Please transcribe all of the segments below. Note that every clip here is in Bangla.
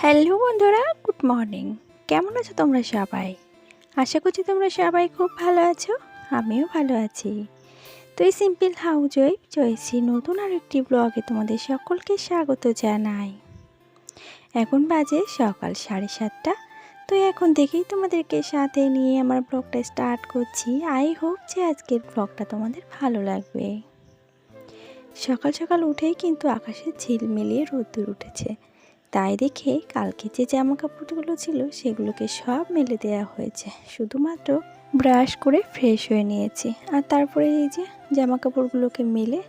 হ্যালো বন্ধুরা, গুড মর্নিং। কেমন আছো তোমরা সবাই? আশা করছি তোমরা সবাই খুব ভালো আছো, আমিও ভালো আছি। তো এই সিম্পল হাউস ওয়াইফ চয়েছি নতুন আর একটি ব্লগে তোমাদের সকলকে স্বাগত জানাই। এখন বাজে সকাল সাড়ে সাতটা, তো এখন থেকেই তোমাদেরকে সাথে নিয়ে আমার ব্লগটা স্টার্ট করছি। আই হোপ যে আজকের ব্লগটা তোমাদের ভালো লাগবে। সকাল সকাল উঠেই কিন্তু আকাশে ঝিলমিলিয়ে রোদ্দুর উঠেছে। তাই দেখে কালকে যে জামা কাপড়গুলো ছিল সেগুলোকে সব মেলে দেওয়া হয়েছে। শুধুমাত্র ব্রাশ করে ফ্রেশ হয়ে নিয়েছি। আর তারপরে এই যে জামা কাপড়গুলোকে মেলে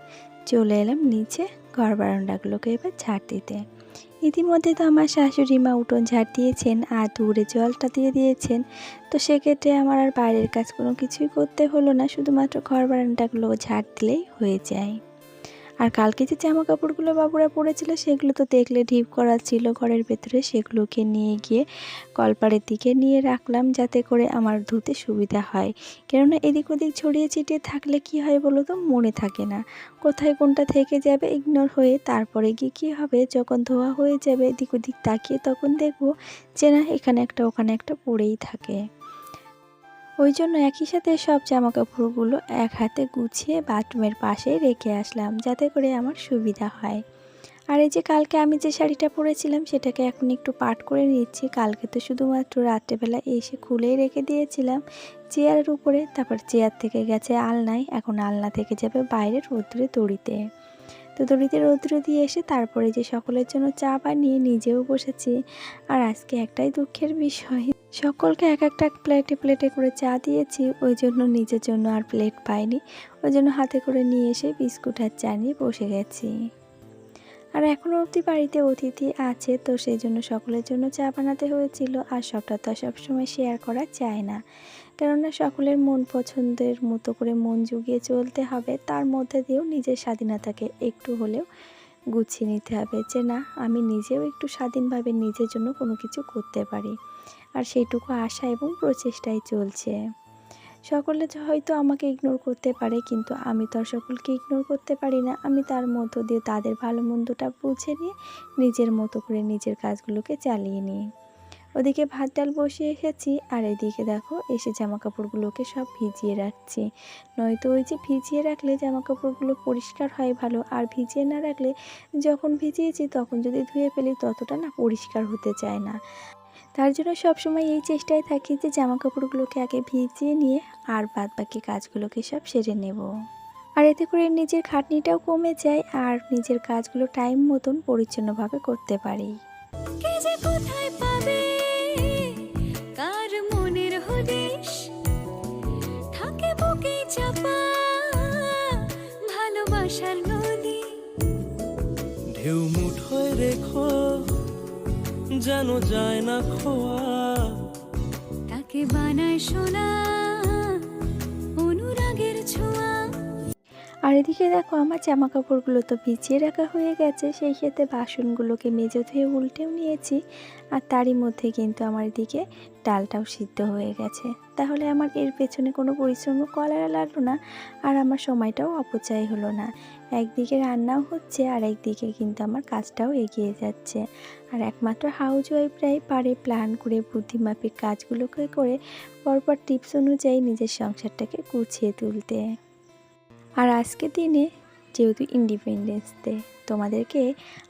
চলে এলাম নিচে ঘর বারান্দাগুলোকে এবার ঝাড় দিতে। ইতিমধ্যে তো আমার শাশুড়ি মা উঠোন ঝাড় দিয়েছেন আর দূরে জলটা দিয়ে দিয়েছেন। তো সেক্ষেত্রে আমার আর বাইরের কাজ কোনো কিছুই করতে হলো না, শুধুমাত্র ঘর বারান্দাগুলো ঝাড় দিলেই হয়ে যায়। আর কালকে যে জামা কাপড়গুলো বাবুরা পরেছিল, সেগুলো তো দেখলে ঢিপ করা ছিল ঘরের ভেতরে, সেগুলোকে নিয়ে গিয়ে কলপাড়ের দিকে নিয়ে রাখলাম যাতে করে আমার ধুতে সুবিধা হয়। কেননা এদিক ওদিক ছড়িয়ে ছিটিয়ে থাকলে কি হয় বলো তো? মনে থাকে না। কোথায় কোনটা থেকে যাবে ইগনোর হয়ে তারপরে গিয়ে কী হবে? যখন ধোয়া হয়ে যাবে এদিক ওদিক তাকিয়ে তখন দেখব যে না, এখানে একটা, ওখানে একটা পড়েই থাকে। ওই জন্য একই সাথে সব জামা কাপড়গুলো এক হাতে গুছিয়ে বাথরুমের পাশে রেখে আসলাম, যাতে করে আমার সুবিধা হয়। আর এই যে কালকে আমি যে শাড়িটা পরেছিলাম, সেটাকে এখন একটু পাট করে নিচ্ছি। কালকে তো শুধুমাত্র রাত্রেবেলা এসে খুলেই রেখে দিয়েছিলাম। চেয়ারের উপরে, তারপর চেয়ার থেকে গেছে আলনায়, এখন আলনা থেকে যাবে বাইরে রোদ্রে দড়িতে। তো দড়িতে রৌদ্র দিয়ে এসে তারপরে যে সকলের জন্য চা বানিয়ে নিজেও বসেছি। আর আজকে একটাই দুঃখের বিষয়। সকলকে এক একটা প্লেটে প্লেটে করে চা দিয়েছি। ওই জন্য নিজের জন্য আর প্লেট পাইনি। ওই জন্য হাতে করে নিয়ে এসে বিস্কুট আর চা নিয়ে বসে গেছি। আর এখনও অবধি বাড়িতে অতিথি আছে, তো সেই জন্য সকলের জন্য চা বানাতে হয়েছিল। আর সবটা তো সবসময় শেয়ার করা যায় না। কেননা সকলের মন পছন্দের মতো করে মন জুগিয়ে চলতে হবে। তার মধ্যে দিয়েও নিজের স্বাধীনতাকে একটু হলেও গুছিয়ে নিতে হবে যে, না, আমি নিজেও একটু স্বাধীনভাবে নিজের জন্য কোনো কিছু করতে পারি। আর সেইটুকু আশা এবং প্রচেষ্টাই চলছে। সকলে হয়তো আমাকে ইগনোর করতে পারে, কিন্তু আমি তো আর সকলকে ইগনোর করতে পারি না। আমি তার মধ্য দিয়ে তাদের ভালো মন্দটা বুঝে নিয়ে নিজের মতো করে নিজের কাজগুলোকে চালিয়ে নিই। ওদিকে ভাত ডাল বসিয়ে এসেছি, আর এদিকে দেখো, এসে জামা কাপড়গুলোকে সব ভিজিয়ে রাখছি। নয়তো ওই যে ভিজিয়ে রাখলে জামা কাপড়গুলো পরিষ্কার হয় ভালো, আর ভিজিয়ে না রাখলে যখন ভিজিয়েছি তখন যদি ধুয়ে ফেলি ততটা না পরিষ্কার হতে চায় না। তার জন্য সবসময় এই চেষ্টায় থাকি যে জামা কাপড়গুলোকে আগে ভিজিয়ে নিয়ে আর বাদ বাকি কাজগুলোকে সব সেরে নেব। আর এতে করে নিজের খাটনিটাও কমে যায় আর নিজের কাজগুলো টাইম মতন পরিচ্ছন্নভাবে করতে পারি। কে যে কোথায় পাবে? কার মনের হদিশ? থাকে বুকে ভালোবাসার নদী। ঢেউ মুঠোয় রেখো। যেন যায় না খোয়া। তাকে বানায় সোনা? অনুরাগের ছোঁয়া। আর এদিকে দেখো আমার জামা কাপড়গুলো তো ভিজিয়ে রাখা হয়ে গেছে, সেই সাথে বাসনগুলোকে মেজে ধুয়ে উল্টেও নিয়েছি আর তারই মধ্যে কিন্তু আমার এদিকে ডালটাও সিদ্ধ হয়ে গেছে। তাহলে আমার এর পেছনে কোনো পরিশ্রম করা লাগল না আর আমার সময়টাও অপচয় হলো না। একদিকে রান্নাও হচ্ছে আর একদিকে কিন্তু আমার কাজটাও এগিয়ে যাচ্ছে। আর একমাত্র হাউস ওয়াইফরাই পারে প্ল্যান করে বুদ্ধিমাফিক কাজগুলোকে করে, পরপর টিপস অনুযায়ী নিজের সংসারটাকে গুছিয়ে তুলতে। আর আজকে দিনে যেহেতু ইন্ডিপেন্ডেন্স ডে তোমাদেরকে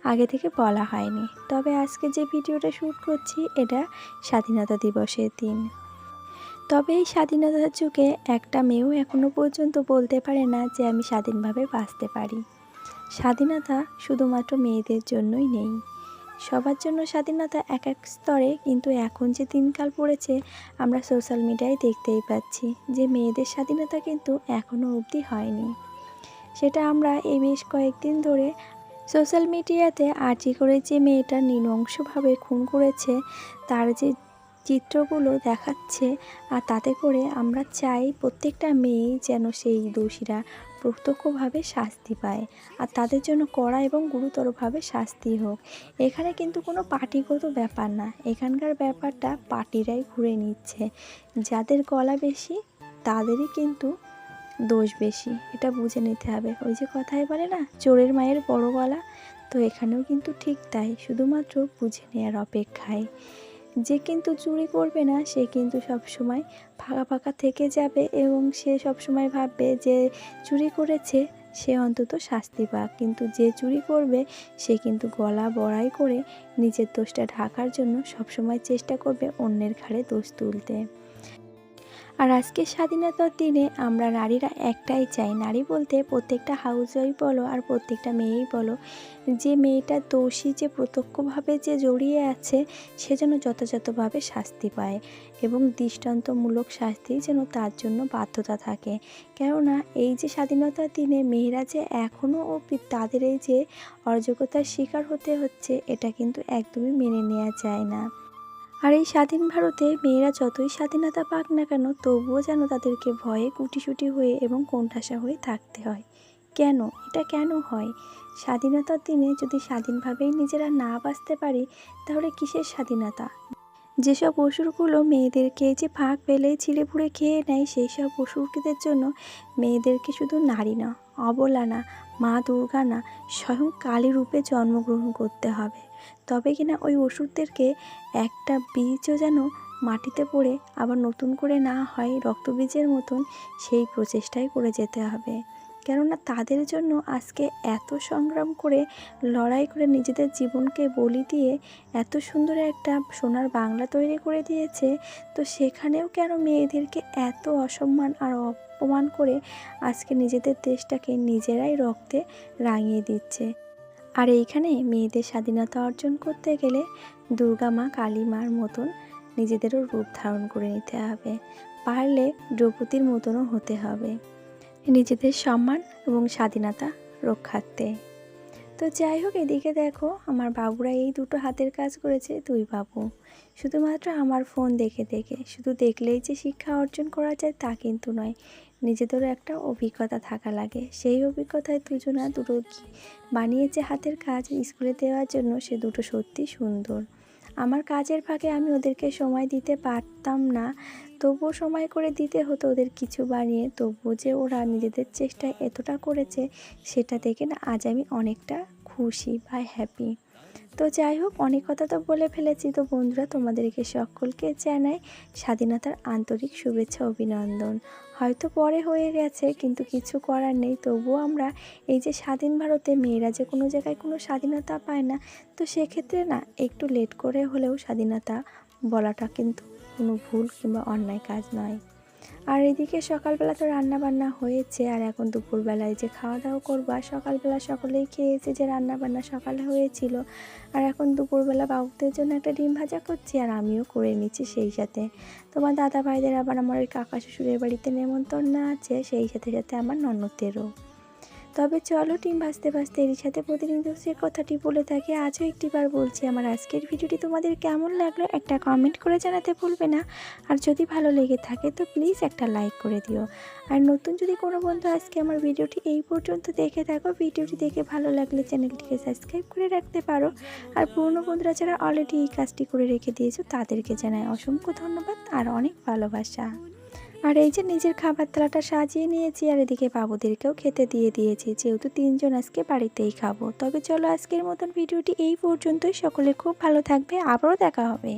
আগে থেকে বলা হয়নি। তবে আজকে যে ভিডিওটা শ্যুট করছি, এটা স্বাধীনতা দিবসের দিন। তবে এই স্বাধীনতার যুগে একটা মেয়েও এখনও পর্যন্ত বলতে পারে না যে আমি স্বাধীনভাবে বাঁচতে পারি। স্বাধীনতা শুধুমাত্র মেয়েদের জন্যই নেই। সবার জন্য স্বাধীনতা এক এক স্তরে, কিন্তু এখন যে দিনকাল পড়েছে, আমরা সোশ্যাল মিডিয়ায় দেখতেই পাচ্ছি যে মেয়েদের স্বাধীনতা কিন্তু এখনও অবধি হয়নি। সেটা আমরা এই বেশ কয়েকদিন ধরে সোশ্যাল মিডিয়াতে আর্জি করে যে মেয়েটা নৃশংসভাবে খুন করেছে, তার যে চিত্রগুলো দেখাচ্ছে, আর তাতে করে আমরা চাই প্রত্যেকটা মেয়ে যেন সেই দোষীরা প্রত্যক্ষভাবে শাস্তি পায় আর তাদের জন্য কড়া এবং গুরুতরভাবে শাস্তি হোক। এখানে কিন্তু কোনো পার্টিগত ব্যাপার না। এখানকার ব্যাপারটা পার্টিরাই ঘুরে নিচ্ছে। যাদের গলা বেশি, তাদেরই কিন্তু দোষ বেশি। এটা বুঝে নিতে হবে। ওই যে কথাই বলে না, চোরের মায়ের বড় গলা? তো এখানেও কিন্তু ঠিক তাই। শুধুমাত্র বুঝে নেওয়ার অপেক্ষায়। যে কিন্তু চুরি করবে না, সে কিন্তু সব সময় ফাঁকা ফাঁকা থেকে যাবে এবং সে সব সময় ভাববে যে চুরি করেছে, সে অন্তত শাস্তি পাক। কিন্তু যে চুরি করবে, সে কিন্তু গলা বড়াই করে নিজের দোষটা ঢাকার জন্য সবসময় চেষ্টা করবে অন্যের ঘাড়ে দোষ তুলতে। আর আজকে স্বাধীনতার দিনে আমরা নারীরা একটাই চাই। নারী বলতে প্রত্যেকটা হাউস ওয়াইফ বলো আর প্রত্যেকটা মেয়েই বলো, যে মেয়েটা দোষী, যে প্রত্যক্ষভাবে যে জড়িয়ে আছে, সে যেন যথাযথভাবে শাস্তি পায় এবং দৃষ্টান্তমূলক শাস্তি যেন তার জন্য বাধ্যতা থাকে। কেননা এই যে স্বাধীনতার দিনে মেয়েরা যে এখনও অবধি তাদের এই যে অযোগ্যতার শিকার হতে হচ্ছে, এটা কিন্তু একদমই মেনে নেওয়া যায় না। আর এই স্বাধীন ভারতে মেয়েরা যতই স্বাধীনতা পাক না কেন, তবুও যেন তাদেরকে ভয়ে কুটিসুটি হয়ে এবং কোণঠাসা হয়ে থাকতে হয়। কেন? এটা কেন হয়? স্বাধীনতার দিনে যদি স্বাধীনভাবেই নিজেরা না বাঁচতে পারি, তাহলে কিসের স্বাধীনতা? যেসব অসুরগুলো মেয়েদেরকে যে ফাঁক পেলেই ছিলে পুড়ে খেয়ে নেয় সেই সব অসুরদের জন্য মেয়েদেরকে শুধু নারী না, অবলা না, মা দুর্গা না, স্বয়ং কালী রূপে জন্মগ্রহণ করতে হবে। তবে কিনা ওই ওষুধদেরকে একটা বীজও যেন মাটিতে পড়ে আবার নতুন করে না হয় রক্তবীজের মতন সেই প্রচেষ্টাই করে যেতে হবে। কেননা তাদের জন্য আজকে এত সংগ্রাম করে, লড়াই করে নিজেদের জীবনকে বলি দিয়ে এত সুন্দর একটা সোনার বাংলা তৈরি করে দিয়েছে, তো সেখানেও কেন মেয়েদেরকে এত অসম্মান আর অপমান করে আজকে নিজেদের দেশটাকে নিজেরাই রক্তে রাঙিয়ে দিচ্ছে? আর এইখানে মেয়েদের স্বাধীনতা অর্জন করতে গেলে দুর্গা মা কালী মার মতন নিজেদেরও রূপ ধারণ করে নিতে হবে। পারলে দ্রৌপদীর মতনও হতে হবে। নিজেদের সম্মান এবং স্বাধীনতা রক্ষার্থে। তো যাই হোক এদিকে দেখো, আমার বাবুরা এই দুটো হাতের কাজ করেছে দুই বাবু। শুধুমাত্র আমার ফোন দেখে দেখে, শুধু দেখলেই যে শিক্ষা অর্জন করা যায় তা কিন্তু নয়, নিজেদেরও একটা অভিজ্ঞতা থাকা লাগে। সেই অভিজ্ঞতায় দুজনা দুটো বানিয়েছে হাতের কাজ স্কুলে দেওয়ার জন্য, সে দুটো সত্যি সুন্দর। আমার কাজের ফাঁকে আমি ওদেরকে সময় দিতে পারতাম না তবুও সময় করে দিতে হতো ওদের কিছু বানিয়ে। তবুও যে ওরা নিজেদের চেষ্টায় এতটা করেছে, সেটা দেখে না আজ আমি অনেকটা খুশি বা হ্যাপি তো যাই হোক, অনেক কথা তো বলে ফেলেছি। তো বন্ধুরা, তোমাদেরকে সকলকে জানাই স্বাধীনতার আন্তরিক শুভেচ্ছা, অভিনন্দন। হয়তো পরে হয়ে গেছে, কিন্তু কিছু করার নেই। তবুও আমরা এই যে স্বাধীন ভারতে মেয়েরা যে কোনো জায়গায় কোনো স্বাধীনতা পায় না, তো সেক্ষেত্রে না একটু লেট করে হলেও স্বাধীনতা বলাটা কিন্তু কোনো ভুল কিংবা অন্যায় কাজ নয়। আর এদিকে সকালবেলা তো রান্না বান্না হয়েছে, আর এখন দুপুরবেলায় যে খাওয়া দাওয়া করব, আর সকালবেলা সকলেই খেয়েছে যে রান্না বান্না সকালে হয়েছিল। আর এখন দুপুরবেলা বাবুদের জন্য একটা ডিম ভাজা করছি, আর আমিও করে নিচ্ছি সেই সাথে। তোমার দাদা ভাইদের আবার আমার ওই কাকা শ্বশুরের বাড়িতে নেমন্তন্ন আছে, সেই সাথে সাথে আমার ননদেরও। তবে চলো টিম ভাজতে ভাজতে এর সাথে প্রতিদিন সে কথাটি বলে থাকি। আজও একটিবার বলছি, আমার আজকের ভিডিওটি তোমাদের কেমন লাগল একটা কমেন্ট করে জানাতে ভুলবে না। আর যদি ভালো লেগে থাকে তো প্লিজ একটা লাইক করে দিও। আর নতুন যদি কোনো বন্ধু আজকে আমার ভিডিওটি এই পর্যন্ত দেখে থাকো, ভিডিওটি দেখে ভালো লাগলে চ্যানেলটিকে সাবস্ক্রাইব করে রাখতে পারো। আর পুরনো বন্ধুরা যারা অলরেডি এই কাজটি করে রেখে দিয়েছ, তাদেরকে জানাই অসংখ্য ধন্যবাদ আর অনেক ভালোবাসা। আর এই যে নিজের খাবার থালাটা সাজিয়ে নিয়েছি আর এদিকে বাবুদেরকেও খেতে দিয়ে দিয়েছি, যেহেতু তিনজন আজকে বাড়িতেই খাব। তবে চলো আজকের মতন ভিডিওটি এই পর্যন্তই। সকলে খুব ভালো থাকবে। আবারও দেখা হবে।